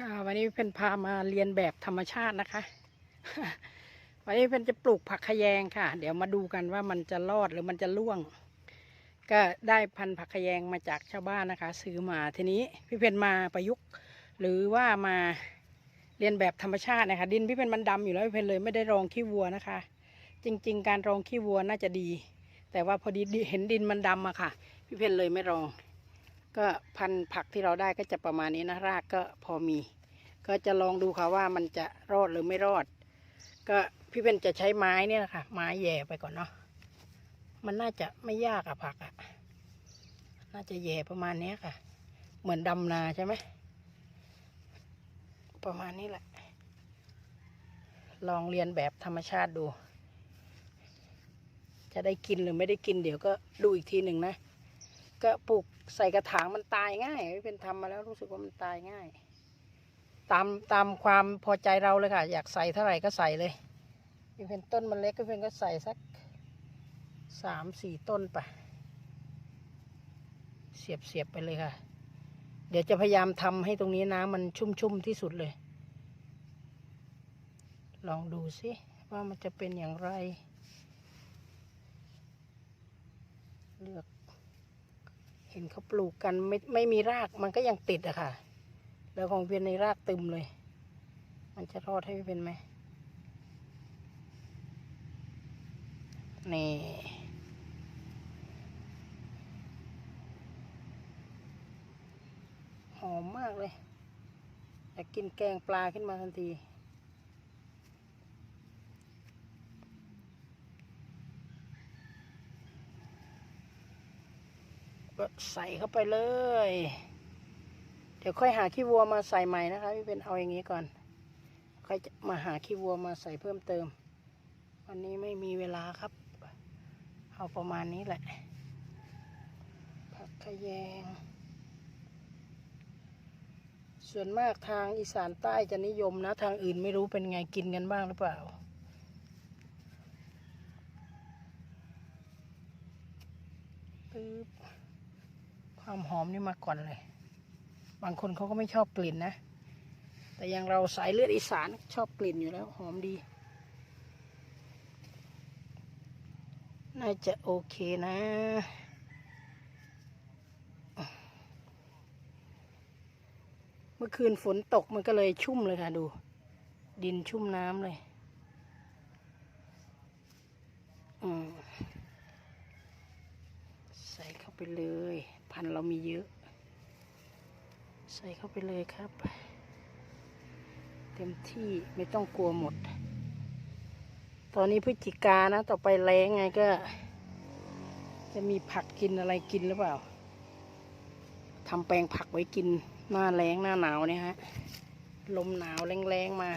ค่ะวันนี้เพื่อนพามาเรียนแบบธรรมชาตินะคะ วันนี้เพื่อนจะปลูกผักขยงค่ะ เดี๋ยวมาดูกันว่ามันจะรอดหรือมันจะร่วง ก็ได้พันธุ์ผักขยงมาจากชาวบ้านนะคะ ซื้อมาทีนี้พี่เพนมาประยุกต์ หรือว่ามาเรียนแบบธรรมชาตินะคะ ดินพี่เพนมันดำอยู่แล้วพี่เพนเลยไม่ได้รองขี้วัวนะคะ จริง ๆ การรองขี้วัวน่าจะดี แต่ว่าพอดีเห็นดินมันดำอะค่ะ พี่เพนเลยไม่รอง ก็พันผักที่เราได้ก็จะประมาณนี้นะรากก็พอมี ก็จะลองดูค่ะว่ามันจะรอดหรือไม่รอด ก็พี่เป็นจะใช้ไม้เนี่ยนะคะไม้แย่ไปก่อนเนาะมันน่าจะไม่ยากอะผักอะน่าจะแย่ประมาณนี้ค่ะ เหมือนดำนาใช่ไหมประมาณนี้แหละ ลองเรียนแบบธรรมชาติดู จะได้กินหรือไม่ได้กินเดี๋ยวก็ดูอีกทีหนึ่งนะ ก็ปลูก ใส่กระถางมันตายง่ายเป็นทำมาแล้วรู้สึกว่ามันตายง่าย ตามตามความพอใจเราเลยค่ะ อยากใส่เท่าไหร่ก็ใส่เลยพี่เป็นต้นมันเล็กพี่เป็นก็ใส่สักสามสี่ต้นไปเสียบเสียบไปเลยค่ะ เดี๋ยวจะพยายามทำให้ตรงนี้น้ำมันชุ่มๆที่สุดเลย ลองดูสิว่ามันจะเป็นอย่างไร เลือก เห็นเขาปลูกกันไม่ไม่มีรากมันก็ยังติดอะค่ะ แล้วของเพียนในรากตึมเลย มันจะรอดให้เป็นไหมนี่หอมมากเลยอยากกินแกงปลาขึ้นมาทันที ก็ใส่เข้าไปเลย เดี๋ยวค่อยหาขี้วัวมาใส่ใหม่นะคะพี่เป็นเอาอย่างนี้ก่อน ค่อยจะมาหาขี้วัวมาใส่เพิ่มเติม วันนี้ไม่มีเวลาครับ เอาประมาณนี้แหละ ผักขยง ส่วนมากทางอีสานใต้จะนิยมนะ ทางอื่นไม่รู้เป็นไงกินกันบ้างหรือเปล่า ความหอมนี่มาก่อนเลย บางคนเขาก็ไม่ชอบกลิ่นนะ แต่อย่างเราสายเลือดอีสานชอบกลิ่นอยู่แล้ว หอมดี น่าจะโอเคนะเมื่อคืนฝนตกมันก็เลยชุ่มเลยค่ะดู ดินชุ่มน้ำเลยอืมใส่เข้าไปเลย พันธุ์เรามีเยอะ ใส่เข้าไปเลยครับ เต็มที่ไม่ต้องกลัวหมด ตอนนี้พฤศจิกานะ ต่อไปแรงไงก็ จะมีผักกินอะไรกินหรือเปล่าทำแปลงผักไว้กินหน้าแรงหน้าหนาวเนี่ยฮะ ลมหนาวแรงๆมา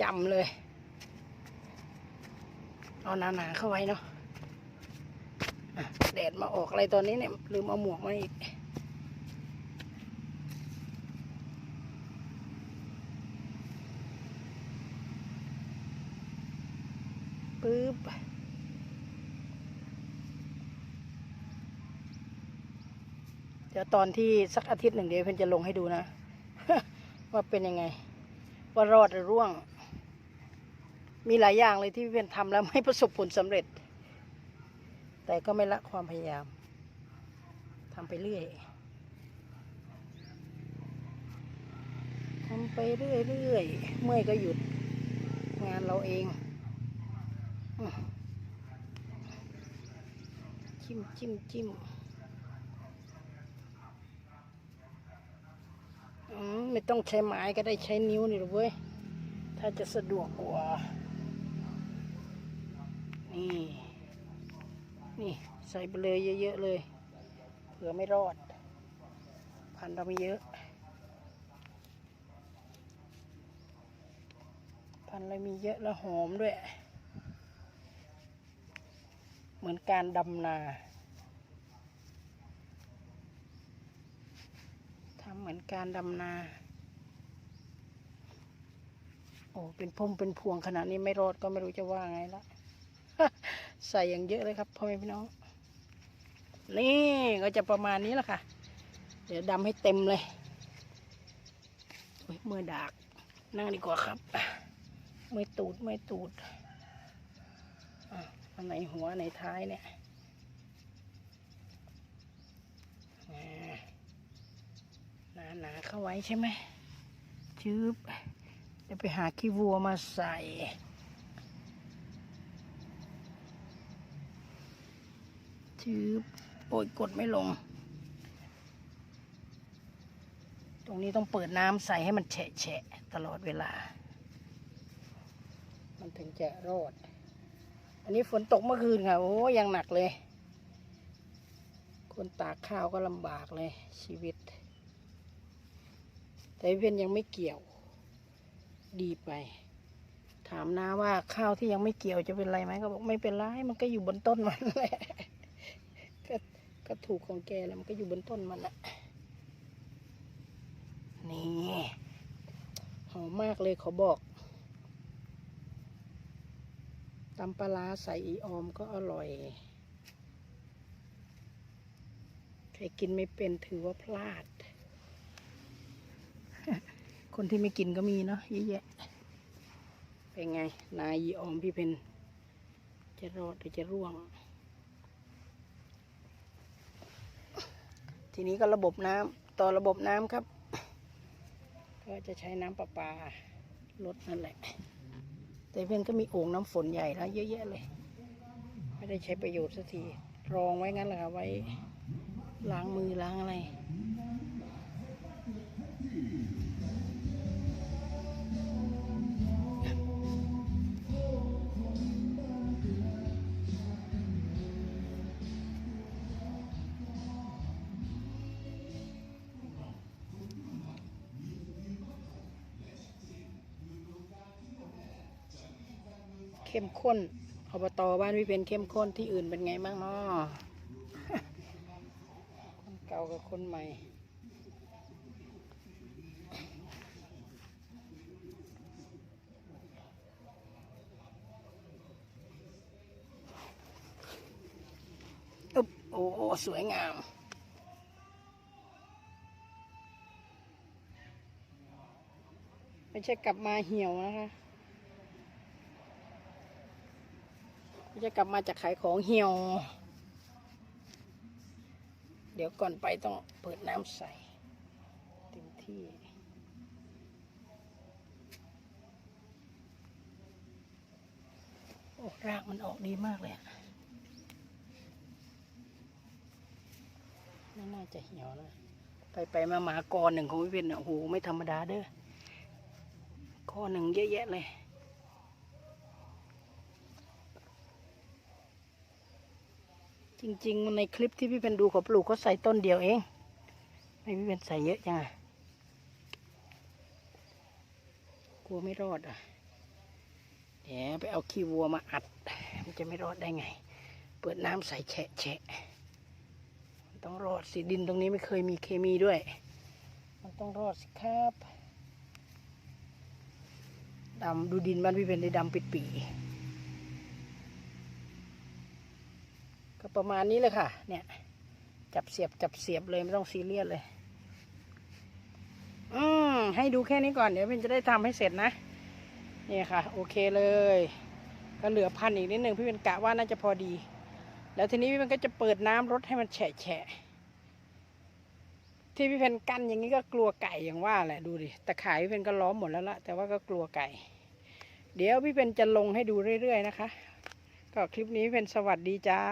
จำเลย เอาหนาๆเข้าไว้เนาะอะ แดดมาออกอะไรตอนนี้เนี่ยลืมเอาหมวกมาอีกปึ๊บเดี๋ยวตอนที่สักอาทิตย์หนึ่งเดี๋ยวเพื่อนจะลงให้ดูนะ ว่าเป็นยังไง ว่ารอดหรือร่วง มีหลายอย่างเลยที่เพื่อนทำแล้วไม่ประสบผลสำเร็จ แต่ก็ไม่ละความพยายามทำไปเรื่อยทำไปเรื่อยเรื่อยๆเมื่อยก็หยุดงานเราเองจิ้มจิ้มจิ้มอืมไม่ต้องใช้ไม้ก็ได้ใช้นิ้วนี่หรอเว้ย ถ้าจะสะดวกกว่า นี่ นี่ใส่ไปเลยเยอะๆเลย เผื่อไม่รอด พันธุ์เราไม่เยอะ พันธุ์เรามีเยอะแล้วหอมด้วย เหมือนการดำนาทำเหมือนการดำนา โอ้ เป็นพุ่มเป็นพวงขนาดนี้ไม่รอดก็ไม่รู้จะว่าไงละ ใส่อย่างเยอะเลยครับพ่อแม่พี่น้อง นี่ก็จะประมาณนี้แหละค่ะ เดี๋ยวดำให้เต็มเลยโอ้ยมือดากนั่งดีกว่าครับไมือตูดไมือตูดอันไหนหัวอันไหนท้ายเนี่ยหนาหนาเข้าไว้ใช่ไหมชืบเดี๋ยวไปหาขี้วัวมาใส่ ชืบโอ้ยกดไม่ลง ตรงนี้ต้องเปิดน้ำใส่ให้มันแฉะแฉะตลอดเวลา มันถึงจะรอด อันนี้ฝนตกเมื่อคืนค่ะ โอ้ยังหนักเลย คนตากข้าวก็ลำบากเลย ชีวิต แต่เพี่เพนยังไม่เกี่ยว ดีไปถามนาว่าข้าวที่ยังไม่เกี่ยวจะเป็นไรไหมก็บอกไม่เป็นไร มันก็อยู่บนต้นมันแหละ ก็ถูกของแกแล้วมันก็อยู่บนต้นมันอะนี่หอมมากเลยขอบอกตำปลาร้าใส่อีออมก็อร่อย ใครกินไม่เป็นถือว่าพลาด คนที่ไม่กินก็มีเนาะเยอะแยะ เป็นไง นายอีออมพี่เพนจะรอดหรือจะร่วง ทีนี้ก็ระบบน้ำต่อระบบน้ำครับ ก็จะใช้น้ำประปาลดนั่นแหละ แต่เพื่อนก็มีโอ่งน้ำฝนใหญ่แล้วเยอะแยะเลย ไม่ได้ใช้ประโยชน์สักทีรองไว้งั้นแหละค่ะไว้ล้างมือล้างอะไร เข้มข้นอบตบ้านพี่เป็นเข้มข้นที่อื่นเป็นไงบ้างเนาะคนเก่ากับคนใหม่ อึ๊บโอ้โอ้สวยงามไม่ใช่กลับมาเหี่ยวนะคะ ไม่ใช่กลับมาจากขายของเหี่ยว เดี๋ยวก่อนไปต้องเปิดน้ำใส่เต็มที่โอ้รากมันออกดีมากเลยอะไม่น่าจะเหี่ยวนะ ไปไปมาหมากอหนึ่งของพี่เป็นอะโอ้โห ไม่ธรรมดาเด้อกอหนึ่งเยอะแยะเลย จริงๆมันในคลิปที่พี่เป็นดูเขาปลูกเขาใส่ต้นเดียวเองไม่พี่เป็นใส่เยอะจังอะกลัวไม่รอดอะเดี๋ยวไปเอาขี้วัวมาอัด มันจะไม่รอดได้ไง เปิดน้ำใส่แฉะแฉะมันต้องรอดสิดินตรงนี้ไม่เคยมีเคมีด้วย มันต้องรอดสิครับดำดูดินบ้านพี่เป็นได้ดำปิดปี ก็ประมาณนี้เลยค่ะ เนี่ย จับเสียบจับเสียบเลยไม่ต้องซีเรียสเลย อืมให้ดูแค่นี้ก่อนเดี๋ยวเป็นจะได้ทำให้เสร็จนะนี่ค่ะ โอเคเลย ก็เหลือพันอีกนิดหนึ่งพี่เป็นกะว่าน่าจะพอดี แล้วทีนี้พี่เป็นก็จะเปิดน้ำรดให้มันแฉะแฉะที่พี่เพนกั้นอย่างนี้ก็กลัวไก่อย่างว่าแหละดูดิตะข่ายพี่เพนก็ล้อมหมดแล้วละแต่ว่าก็กลัวไก่ เดี๋ยวพี่เพนจะลงให้ดูเรื่อยๆนะคะ ก็คลิปนี้เป็นสวัสดีจ้า